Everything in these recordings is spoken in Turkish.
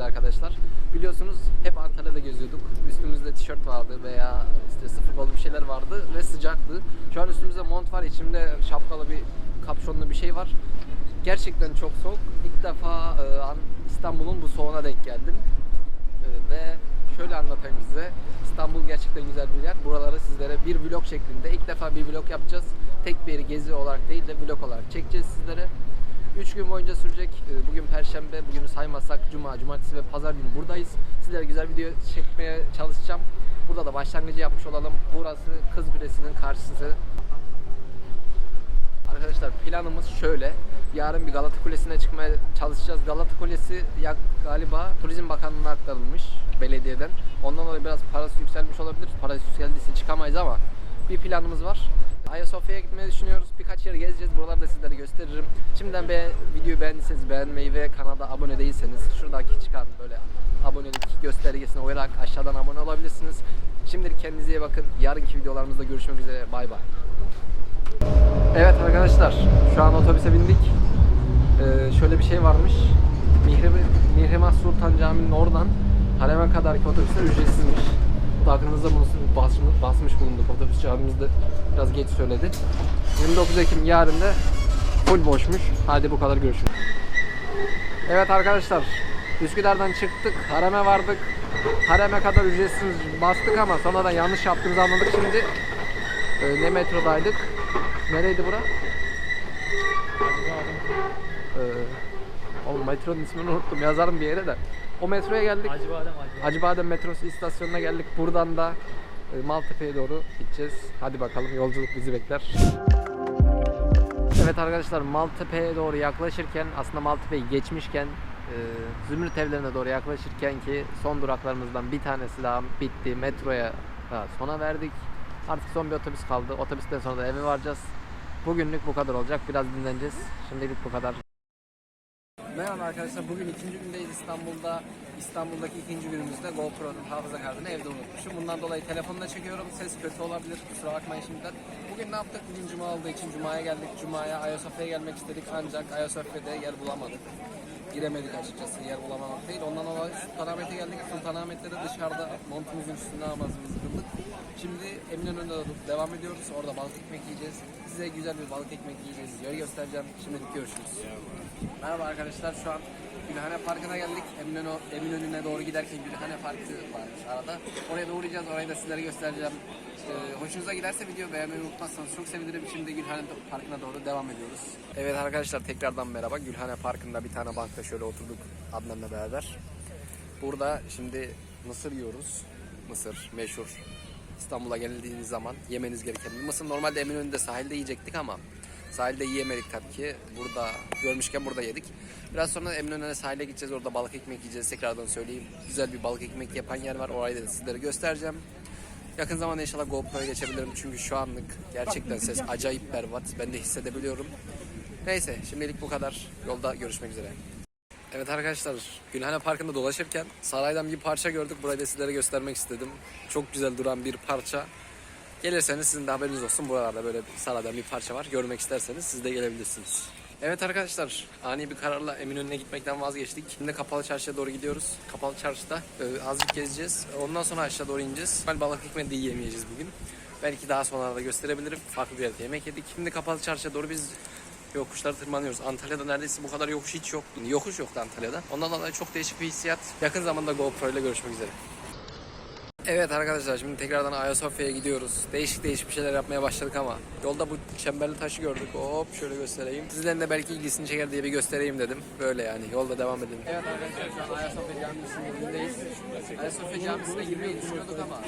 İstanbul'dayız arkadaşlar. Biliyorsunuz hep Antalya'da geziyorduk. Üstümüzde tişört vardı veya işte sıfır kolu bir şeyler vardı ve sıcaktı. Şu an üstümüzde mont var, içimde şapkalı bir kapşonlu bir şey var. Gerçekten çok soğuk. İlk defa e, An- İstanbul'un bu soğuğuna denk geldim. E, ve şöyle anlatayım size. İstanbul gerçekten güzel bir yer. Buraları sizlere bir vlog şeklinde ilk defa bir vlog yapacağız. Tek bir gezi olarak değil de vlog olarak çekeceğiz sizlere. 3 gün boyunca sürecek. Ee, Bugün perşembe, bugünü saymazsak cuma, cumartesi ve pazar günü buradayız. Sizlere güzel video çekmeye çalışacağım. Burada da başlangıcı yapmış olalım. Burası Kız Kulesi'nin karşısı. Arkadaşlar planımız şöyle. Yarın bir Galata Kulesi'ne çıkmaya çalışacağız. Galata Kulesi ya galiba Turizm Bakanlığı'na aktarılmış belediyeden. Ondan dolayı biraz parası yükselmiş olabilir. Parası yükseldiyse çıkamayız ama bir planımız var. Ayasofya'ya gitmeyi düşünüyoruz. Birkaç yer gezeceğiz. Buraları da sizlere gösteririm. Şimdiden be videoyu beğendiyseniz beğenmeyi ve kanala abone değilseniz şuradaki çıkan böyle abonelik göstergesine uyarak aşağıdan abone olabilirsiniz. Şimdilik kendinize iyi bakın. Yarınki videolarımızda görüşmek üzere. Bay bay. Evet arkadaşlar, şu an otobüse bindik. Ee, şöyle bir şey varmış. Mihri, Mihrimah Sultan Camii'nin oradan hareme kadarki otobüsler ücretsizmiş. Bu da aklınızda bulunsun. Basmış, basmış bulunduk. Otobüs abimiz de biraz geç söyledi. 29 Ekim yarın da full boşmuş. Hadi bu kadar görüşürüz. Evet arkadaşlar, Üsküdar'dan çıktık, hareme vardık. Hareme kadar ücretsiz bastık ama sonradan yanlış yaptığımızı anladık. Şimdi ee, ne metrodaydık? Nereydi bura? Ee, oğlum metronun ismini unuttum. Yazarım bir yere de. O metroya geldik. Acıbadem Acıbadem. Hacıbadem metrosu istasyonuna geldik. Buradan da e, Maltepe'ye doğru gideceğiz. Hadi bakalım yolculuk bizi bekler. Evet arkadaşlar Maltepe'ye doğru yaklaşırken aslında Maltepe'yi geçmişken e, Zümrüt evlerine doğru yaklaşırken ki son duraklarımızdan bir tanesi daha bitti. Metroya sona verdik. Artık son bir otobüs kaldı. Otobüsten sonra da eve varacağız. Bugünlük bu kadar olacak. Biraz dinleneceğiz. Şimdilik bu kadar. Merhaba arkadaşlar. Bugün ikinci gündeyiz İstanbul'da. İstanbul'daki ikinci günümüzde GoPro'nun hafıza kartını evde unutmuşum. Bundan dolayı telefonla çekiyorum. Ses kötü olabilir. Kusura bakmayın şimdiden. Bugün ne yaptık? Bugün cuma olduğu için cumaya geldik. Cumaya Ayasofya'ya gelmek istedik ancak Ayasofya'da yer bulamadık. Giremedik açıkçası yer bulamamak değil. Ondan dolayı Sultanahmet'e geldik. Sultanahmet'te de dışarıda montumuzun üstünde namazımızı kıldık. Şimdi Eminönü'nde devam ediyoruz. Orada balık ekmek yiyeceğiz. Size güzel bir balık ekmek yiyeceğiz. Yeri göstereceğim. Şimdilik görüşürüz. Merhaba arkadaşlar. Şu an Gülhane Parkı'na geldik. Eminönü, Eminönü'ne doğru giderken Gülhane Parkı var arada. Oraya da uğrayacağız. Orayı da sizlere göstereceğim. Ee, hoşunuza giderse video beğenmeyi unutmazsanız çok sevinirim. Şimdi Gülhane Parkı'na doğru devam ediyoruz. Evet arkadaşlar tekrardan merhaba. Gülhane Parkı'nda bir tane bankta şöyle oturduk Adnan'la beraber. Burada şimdi mısır yiyoruz. Mısır meşhur. İstanbul'a geldiğiniz zaman yemeniz gereken bir mısır. Normalde Eminönü'nde sahilde yiyecektik ama sahilde yiyemedik tabii ki. Burada görmüşken burada yedik. Biraz sonra Eminönü'ne sahile gideceğiz. Orada balık ekmek yiyeceğiz. Tekrardan söyleyeyim. Güzel bir balık ekmek yapan yer var. Orayı da sizlere göstereceğim. Yakın zamanda inşallah GoPro'ya geçebilirim. Çünkü şu anlık gerçekten ses acayip berbat. Ben de hissedebiliyorum. Neyse şimdilik bu kadar. Yolda görüşmek üzere. Evet arkadaşlar Gülhane Parkı'nda dolaşırken saraydan bir parça gördük. Burayı da sizlere göstermek istedim. Çok güzel duran bir parça. Gelirseniz sizin de haberiniz olsun. Buralarda böyle saraydan bir parça var. Görmek isterseniz siz de gelebilirsiniz. Evet arkadaşlar ani bir kararla Eminönü'ne gitmekten vazgeçtik. Şimdi Kapalı Çarşı'ya doğru gidiyoruz. Kapalı Çarşı'da e, azıcık gezeceğiz. Ondan sonra aşağı doğru ineceğiz. Ben balık ekmeği de yiyemeyeceğiz bugün. Belki daha sonra da gösterebilirim. Farklı bir yerde yemek yedik. Şimdi Kapalı Çarşı'ya doğru biz yokuşları tırmanıyoruz. Antalya'da neredeyse bu kadar yokuş hiç yok. Yokuş yoktu Antalya'da. Ondan dolayı çok değişik bir hissiyat. Yakın zamanda GoPro ile görüşmek üzere. Evet arkadaşlar şimdi tekrardan Ayasofya'ya gidiyoruz. Değişik değişik bir şeyler yapmaya başladık ama yolda bu çemberli taşı gördük. Hop şöyle göstereyim. Sizlerin de belki ilgisini çeker diye bir göstereyim dedim. Böyle yani yolda devam edelim. Evet arkadaşlar şu an Ayasofya Camisi'nin önündeyiz. Ayasofya Camisi'ne girmeyi düşünüyorduk ama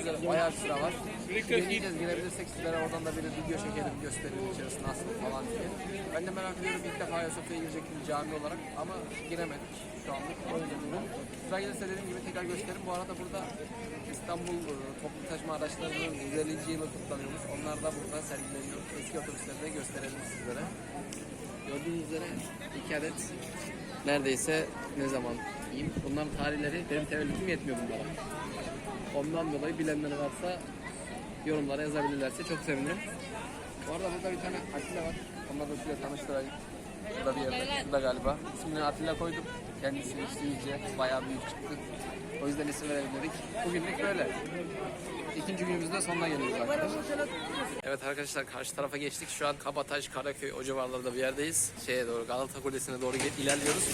üzere bayağı bir sıra var. Gireceğiz girebilirsek sizlere oradan da bir video çekelim gösterelim içerisi nasıl falan diye. Ben de merak ediyorum ilk defa Ayasofya'ya girecektim cami olarak ama giremedik şu anlık. Öyle durum. Sıra gelirse dediğim gibi tekrar gösteririm. Bu arada burada İstanbul e, toplu taşıma araçlarının 150. yılı kutlanıyormuş. Onlar da burada sergileniyor. Eski otobüsleri de gösterelim sizlere. Gördüğünüz üzere iki adet neredeyse ne zaman diyeyim. Bunların tarihleri benim tevellütüm yetmiyor bunlara. Ondan dolayı bilenleri varsa yorumlara yazabilirlerse çok sevinirim. Bu arada burada bir tane Atilla var. Onunla da size tanıştırayım. Burada bir yerde. Burada galiba. İsmini Atilla koydum. Kendisi iyice bayağı büyük çıktı. O yüzden isim verebilirdik. Bugünlük böyle. İkinci günümüzde sonuna geliyoruz arkadaşlar. Evet arkadaşlar karşı tarafa geçtik. Şu an Kabataş, Karaköy o civarlarda bir yerdeyiz. Şeye doğru Galata Kulesi'ne doğru ilerliyoruz.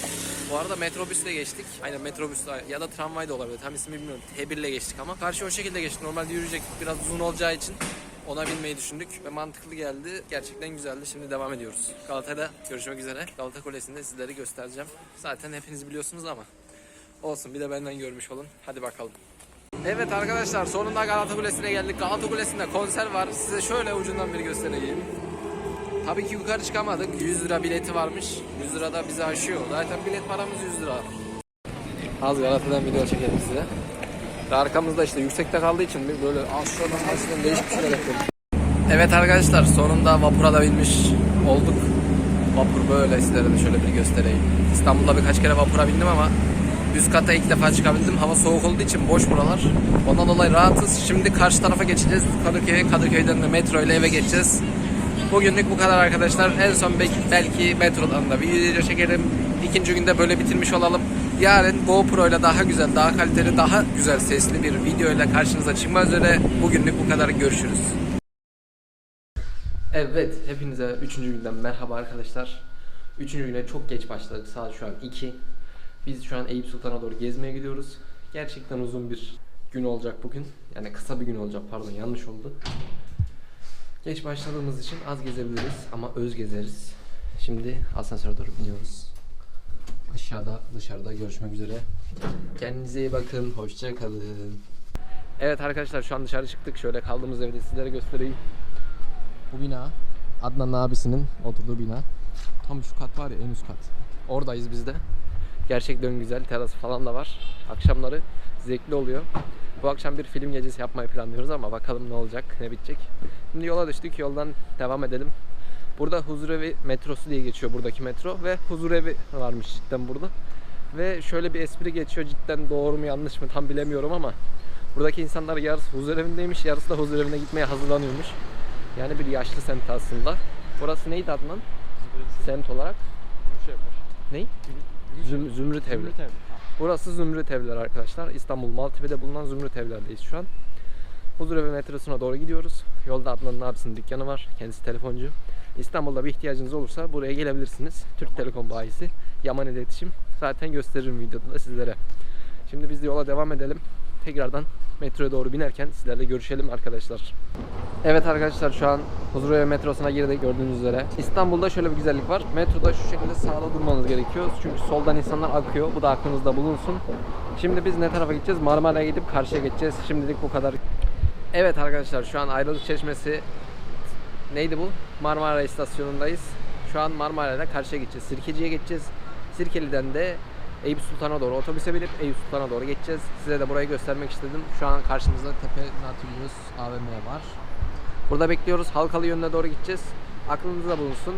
Bu arada metrobüsle geçtik. Aynen metrobüsle ya da tramvay da olabilir. Tam ismi bilmiyorum. T1 ile geçtik ama. Karşı o şekilde geçtik. Normalde yürüyecek biraz uzun olacağı için ona binmeyi düşündük ve mantıklı geldi. Gerçekten güzeldi. Şimdi devam ediyoruz. Galata'da görüşmek üzere. Galata Kulesi'nde sizleri göstereceğim. Zaten hepiniz biliyorsunuz ama olsun bir de benden görmüş olun. Hadi bakalım. Evet arkadaşlar sonunda Galata Kulesi'ne geldik. Galata Kulesi'nde konser var. Size şöyle ucundan bir göstereyim. Tabii ki yukarı çıkamadık. 100 lira bileti varmış. 100 lira da bizi aşıyor. Zaten bilet paramız 100 lira. Az Galata'dan video çekelim size. Ve arkamızda işte yüksekte kaldığı için bir böyle aşağıdan aşağıdan değişik bir şeyler yapıyorum. Evet arkadaşlar sonunda vapura da binmiş olduk. Vapur böyle sizlere de şöyle bir göstereyim. İstanbul'da birkaç kere vapura bindim ama üst kata ilk defa çıkabildim. Hava soğuk olduğu için boş buralar. Ondan dolayı rahatız. Şimdi karşı tarafa geçeceğiz. Kadıköy'e, Kadıköy'den de metro ile eve geçeceğiz. Bugünlük bu kadar arkadaşlar. En son belki, belki metrodan da bir video çekelim. İkinci günde böyle bitirmiş olalım. Yarın GoPro ile daha güzel, daha kaliteli, daha güzel sesli bir video ile karşınıza çıkmak üzere. Bugünlük bu kadar. Görüşürüz. Evet, hepinize 3. günden merhaba arkadaşlar. 3. güne çok geç başladık. Saat şu an 2. Biz şu an Eyüp Sultan'a doğru gezmeye gidiyoruz. Gerçekten uzun bir gün olacak bugün. Yani kısa bir gün olacak pardon yanlış oldu. Geç başladığımız için az gezebiliriz ama öz gezeriz. Şimdi asansöre doğru biniyoruz. Aşağıda dışarıda görüşmek üzere. Kendinize iyi bakın. Hoşça kalın. Evet arkadaşlar şu an dışarı çıktık. Şöyle kaldığımız evi de sizlere göstereyim. Bu bina Adnan abisinin oturduğu bina. Tam şu kat var ya en üst kat. Oradayız biz de. Gerçekten güzel terası falan da var. Akşamları zevkli oluyor. Bu akşam bir film gecesi yapmayı planlıyoruz ama bakalım ne olacak, ne bitecek. Şimdi yola düştük, yoldan devam edelim. Burada Huzurevi metrosu diye geçiyor buradaki metro ve Huzurevi varmış cidden burada. Ve şöyle bir espri geçiyor cidden doğru mu yanlış mı tam bilemiyorum ama buradaki insanlar yarısı huzurevindeymiş, yarısı da huzurevine gitmeye hazırlanıyormuş. Yani bir yaşlı semt aslında. Burası neydi Adnan? Semt olarak? Ney? Züm, Zümrüt Evleri. Burası Zümrüt Evler arkadaşlar. İstanbul Maltepe'de bulunan Zümrüt Evler'deyiz şu an. Huzurevi metrosuna doğru gidiyoruz. Yolda Adnan'ın abisinin dükkanı var. Kendisi telefoncu. İstanbul'da bir ihtiyacınız olursa buraya gelebilirsiniz. Türk Telekom bayisi. Yaman iletişim. Zaten gösteririm videoda da sizlere. Şimdi biz de yola devam edelim. Tekrardan metroya doğru binerken sizlerle görüşelim arkadaşlar. Evet arkadaşlar şu an Huzurevi metrosuna girdik gördüğünüz üzere. İstanbul'da şöyle bir güzellik var. Metroda şu şekilde sağda durmanız gerekiyor. Çünkü soldan insanlar akıyor. Bu da aklınızda bulunsun. Şimdi biz ne tarafa gideceğiz? Marmara'ya gidip karşıya geçeceğiz. Şimdilik bu kadar. Evet arkadaşlar şu an Ayrılık Çeşmesi neydi bu? Marmara istasyonundayız. Şu an Marmara'yla karşıya geçeceğiz. Sirkeci'ye geçeceğiz. Sirkeli'den de Eyüp Sultan'a doğru otobüse binip Eyüp Sultan'a doğru geçeceğiz. Size de burayı göstermek istedim. Şu an karşımızda Tepe Nautilus AVM var. Burada bekliyoruz. Halkalı yönüne doğru gideceğiz. Aklınızda bulunsun.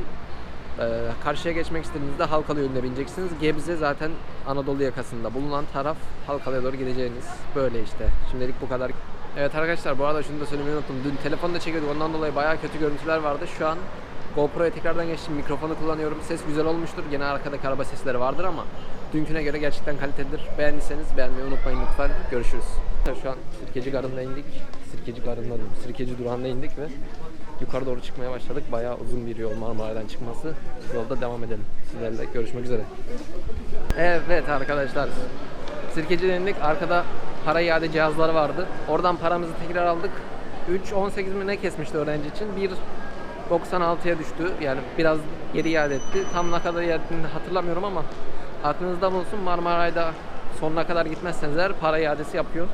Ee, karşıya geçmek istediğinizde Halkalı yönüne bineceksiniz. Gebze zaten Anadolu yakasında bulunan taraf. Halkalı'ya doğru gideceğiniz. Böyle işte. Şimdilik bu kadar. Evet arkadaşlar bu arada şunu da söylemeyi unuttum. Dün telefonda çekiyorduk. Ondan dolayı bayağı kötü görüntüler vardı. Şu an GoPro'ya tekrardan geçtim. Mikrofonu kullanıyorum. Ses güzel olmuştur. Gene arkadaki araba sesleri vardır ama dünküne göre gerçekten kalitelidir. Beğendiyseniz beğenmeyi unutmayın lütfen. Görüşürüz. Şu an Sirkeci Garı'na indik. Sirkeci Garı'na diyorum. Sirkeci durağına indik ve yukarı doğru çıkmaya başladık. Bayağı uzun bir yol Marmara'dan çıkması. Yolda devam edelim. Sizlerle görüşmek üzere. Evet arkadaşlar. Sirkeci'den indik. Arkada para iade cihazları vardı. Oradan paramızı tekrar aldık. 3.18 mi ne kesmişti öğrenci için? 1.96'ya düştü. Yani biraz geri iade etti. Tam ne kadar iade ettiğini hatırlamıyorum ama aklınızda bulunsun Marmaray'da sonuna kadar gitmezseniz eğer para iadesi yapıyor.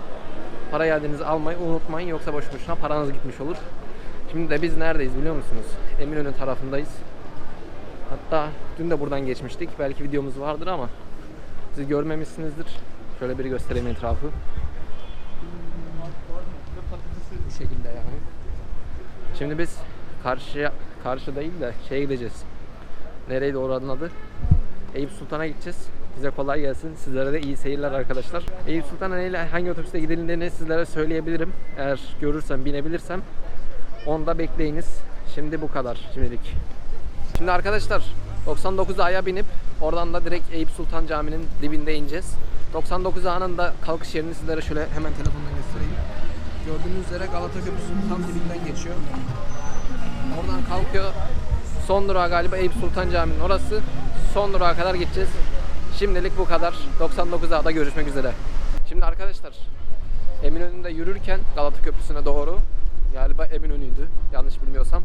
Para iadenizi almayı unutmayın yoksa boş boşuna paranız gitmiş olur. Şimdi de biz neredeyiz biliyor musunuz? Eminönü tarafındayız. Hatta dün de buradan geçmiştik. Belki videomuz vardır ama siz görmemişsinizdir. Şöyle bir göstereyim etrafı. Bu şekilde yani. Şimdi biz karşıya karşı değil de şeye gideceğiz. Nereydi oranın adı? Eyüp Sultan'a gideceğiz. Size kolay gelsin. Sizlere de iyi seyirler arkadaşlar. Eyüp Sultan'a neyle hangi otobüste gidildiğini sizlere söyleyebilirim. Eğer görürsem, binebilirsem. Onu da bekleyiniz. Şimdi bu kadar şimdilik. Şimdi arkadaşlar 99 A'ya binip oradan da direkt Eyüp Sultan Camii'nin dibinde ineceğiz. 99 A'nın da kalkış yerini sizlere şöyle hemen telefondan göstereyim. Gördüğünüz üzere Galata Köprüsü'nün tam dibinden geçiyor. Oradan kalkıyor. Son durağı galiba Eyüp Sultan Camii'nin orası. Son durağa kadar gideceğiz. Şimdilik bu kadar. 99 A'da görüşmek üzere. Şimdi arkadaşlar Eminönü'nde yürürken Galata Köprüsü'ne doğru galiba Eminönü'ydü yanlış bilmiyorsam.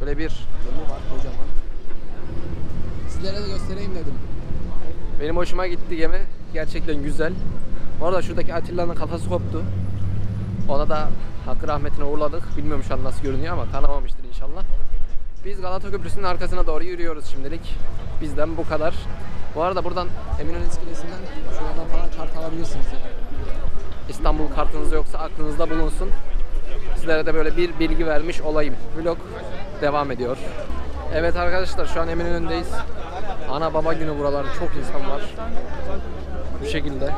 Böyle bir gemi var kocaman. Sizlere de göstereyim dedim. Benim hoşuma gitti gemi. Gerçekten güzel. Bu arada şuradaki Atilla'nın kafası koptu. Ona da hakkı rahmetine uğurladık. Bilmiyorum şu an nasıl görünüyor ama kanamamıştır inşallah. Biz Galata Köprüsü'nün arkasına doğru yürüyoruz şimdilik. Bizden bu kadar. Bu arada buradan Eminönü iskelesinden şuradan falan kart alabilirsiniz. Yani. İstanbul kartınız yoksa aklınızda bulunsun. Sizlere de böyle bir bilgi vermiş olayım. Vlog devam ediyor. Evet arkadaşlar şu an Eminönü'ndeyiz. Ana baba günü buralar çok insan var. Bu şekilde.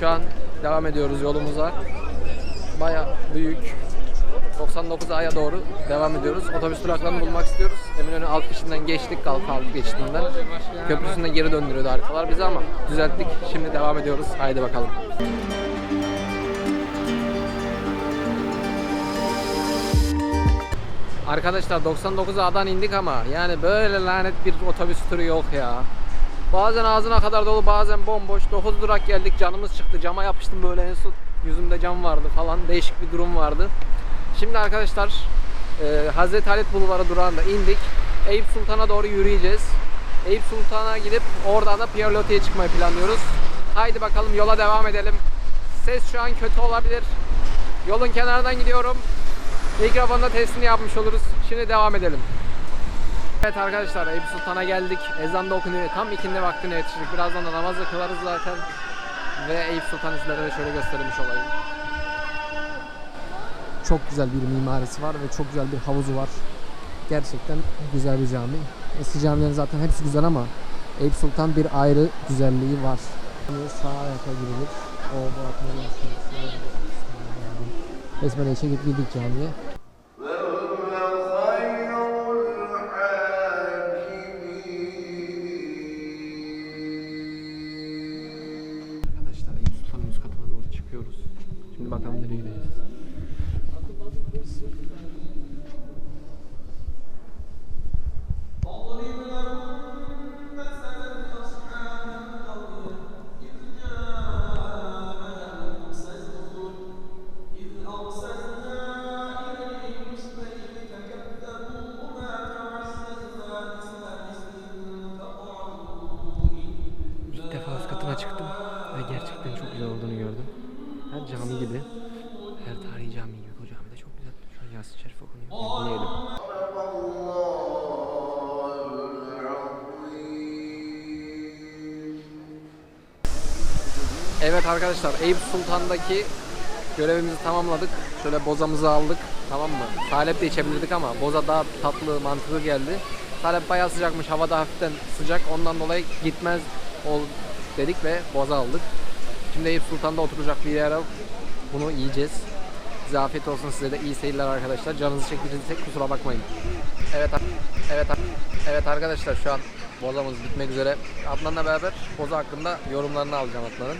Şu an devam ediyoruz yolumuza. Baya büyük. 99 A'ya doğru devam ediyoruz. Otobüs duraklarını bulmak istiyoruz. Eminönü alt geçidinden geçtik Galata alt geçidinden. Köprüsünden geri döndürüyordu haritalar bizi ama düzelttik. Şimdi devam ediyoruz. Haydi bakalım. Arkadaşlar 99 A'dan indik ama yani böyle lanet bir otobüs turu yok ya. Bazen ağzına kadar dolu bazen bomboş. 9 durak geldik canımız çıktı. Cama yapıştım böyle en son yüzümde cam vardı falan. Değişik bir durum vardı. Şimdi arkadaşlar e, Hazreti Halit Bulvarı durağında indik. Eyüp Sultan'a doğru yürüyeceğiz. Eyüp Sultan'a gidip oradan da Pierre Loti'ye çıkmayı planlıyoruz. Haydi bakalım yola devam edelim. Ses şu an kötü olabilir. Yolun kenarından gidiyorum. Mikrofonda testini yapmış oluruz. Şimdi devam edelim. Evet arkadaşlar Eyüp Sultan'a geldik. Ezan da okunuyor. Tam ikindi vaktine yetiştik. Birazdan da namazı kılarız zaten. Ve Eyüp Sultan sizlere de şöyle göstermiş olayım. Çok güzel bir mimarisi var ve çok güzel bir havuzu var. Gerçekten güzel bir cami. Eski camilerin zaten hepsi güzel ama Eyüp Sultan bir ayrı güzelliği var. Sağ ayakla girilir. O atma Besmele çekip girdik camiye. Evet arkadaşlar Eyüp Sultan'daki görevimizi tamamladık. Şöyle bozamızı aldık. Tamam mı? Salep de içebilirdik ama boza daha tatlı, mantıklı geldi. Salep bayağı sıcakmış. Hava da hafiften sıcak. Ondan dolayı gitmez ol dedik ve boza aldık. Şimdi Eyüp Sultan'da oturacak bir yer alıp bunu yiyeceğiz. Size afiyet olsun size de iyi seyirler arkadaşlar. Canınızı çektirsek kusura bakmayın. Evet evet evet arkadaşlar şu an bozamız bitmek üzere. Adnan'la beraber boza hakkında yorumlarını alacağım Adnan'ın.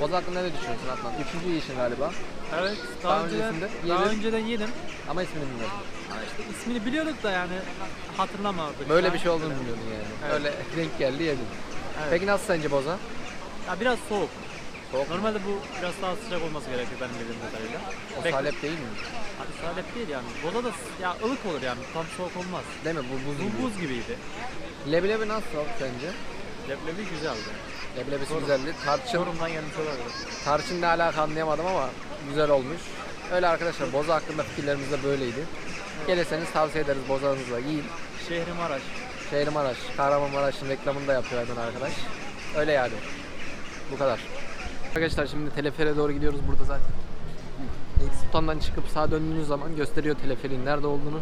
Boza hakkında ne düşünüyorsun Adnan? Üçüncü yiyişin galiba Evet, daha, Daha önceden, öncesinde daha yedin. önceden yedim. ama ismini bilmiyorum. Ama işte ismini biliyorduk da yani hatırlamadık. Böyle bir şey olduğunu önceden. bilmiyordun yani. Evet. Öyle denk geldi yedin. Evet. Peki nasıl sence boza? Ya biraz soğuk. Soğuk mu? Normalde bu biraz daha sıcak olması gerekiyor benim bildiğim kadarıyla. O Pek- salep değil mi? Abi salep değil yani. Boza da ya ılık olur yani. Tam soğuk olmaz. Değil mi? Bu buz Bu gibi. buz gibiydi. Leblebi nasıl sence? Leblebi güzeldi. Leblebisi Sorun. güzeldi. Tarçın, Çorum'dan gelmiş olabilir. tarçın ne alaka anlayamadım ama güzel olmuş. Öyle arkadaşlar boza hakkında fikirlerimiz de böyleydi. Gelirseniz tavsiye ederiz bozanızla yiyin. Şehri Maraş. Şehrimaraş, Kahramanmaraş'ın reklamını da yapıyor hemen arkadaş. Öyle yani. Bu kadar. Arkadaşlar şimdi teleferiğe doğru gidiyoruz burada zaten. Sultan'dan çıkıp sağa döndüğünüz zaman gösteriyor teleferiğin nerede olduğunu.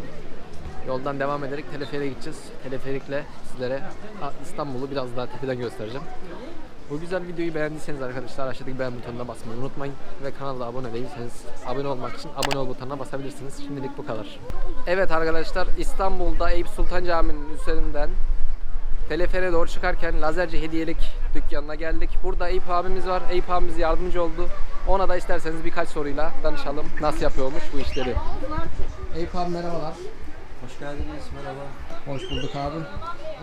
Yoldan devam ederek teleferiğe gideceğiz. Teleferikle sizlere İstanbul'u biraz daha tepeden göstereceğim. Bu güzel videoyu beğendiyseniz arkadaşlar aşağıdaki beğen butonuna basmayı unutmayın. Ve kanala abone değilseniz abone olmak için abone ol butonuna basabilirsiniz. Şimdilik bu kadar. Evet arkadaşlar İstanbul'da Eyüp Sultan Camii'nin üzerinden Telefere doğru çıkarken Lazerci Hediyelik dükkanına geldik. Burada Eyüp abimiz var. Eyüp abimiz yardımcı oldu. Ona da isterseniz birkaç soruyla danışalım. Nasıl yapıyormuş bu işleri. Eyüp abi merhabalar. Hoş geldiniz, merhaba. Hoş bulduk abi.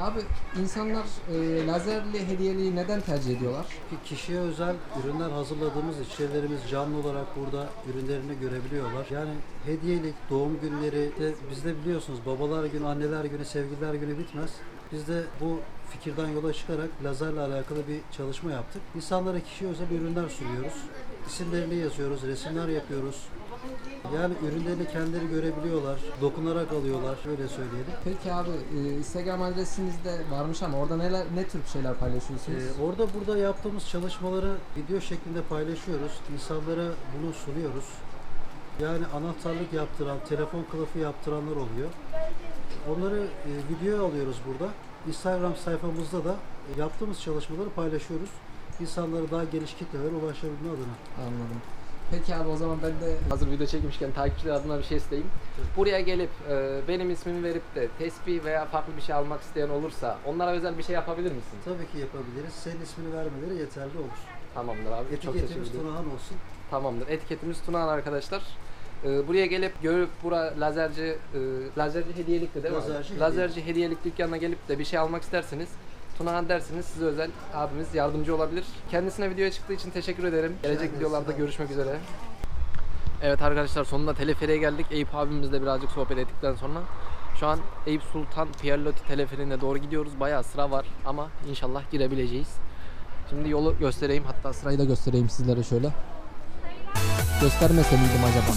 Abi insanlar e, lazerli hediyeliği neden tercih ediyorlar? Ki kişiye özel ürünler hazırladığımız için canlı olarak burada ürünlerini görebiliyorlar. Yani hediyelik, doğum günleri de bizde biliyorsunuz babalar günü, anneler günü, sevgililer günü bitmez. Biz de bu fikirden yola çıkarak lazerle alakalı bir çalışma yaptık. İnsanlara kişiye özel ürünler sunuyoruz. İsimlerini yazıyoruz, resimler yapıyoruz. Yani ürünlerini kendileri görebiliyorlar, dokunarak alıyorlar, öyle söyleyelim. Peki abi e, Instagram adresinizde varmış ama orada neler ne tür şeyler paylaşıyorsunuz? Ee, orada burada yaptığımız çalışmaları video şeklinde paylaşıyoruz. İnsanlara bunu sunuyoruz. Yani anahtarlık yaptıran, telefon kılıfı yaptıranlar oluyor. Onları e, videoya alıyoruz burada. Instagram sayfamızda da e, yaptığımız çalışmaları paylaşıyoruz. İnsanlara daha geniş kitlelere ulaşabilme adına. Anladım. Peki abi o zaman ben de hazır video çekmişken takipçiler adına bir şey isteyeyim. Buraya gelip e, benim ismimi verip de tespih veya farklı bir şey almak isteyen olursa onlara özel bir şey yapabilir misin? Tabii ki yapabiliriz. Senin ismini vermeleri yeterli olur. Tamamdır abi. Çok teşekkür Etiketimiz ederim. Tunahan olsun. Tamamdır. Etiketimiz Tunağan arkadaşlar. Ee, buraya gelip görüp bura lazerci e, lazerci hediyelikti değil mi? abi? Lazerci lazerci hediyelik dükkanına gelip de bir şey almak isterseniz Tunağan dersiniz size özel abimiz yardımcı olabilir. Kendisine videoya çıktığı için teşekkür ederim. Gelecek videolarda görüşmek üzere. Evet arkadaşlar sonunda teleferiğe geldik. Eyüp abimizle birazcık sohbet ettikten sonra şu an Eyüp Sultan Pierlotti teleferiğine doğru gidiyoruz. Bayağı sıra var ama inşallah girebileceğiz. Şimdi yolu göstereyim hatta sırayı da göstereyim sizlere şöyle. Göstermese miydim acaba?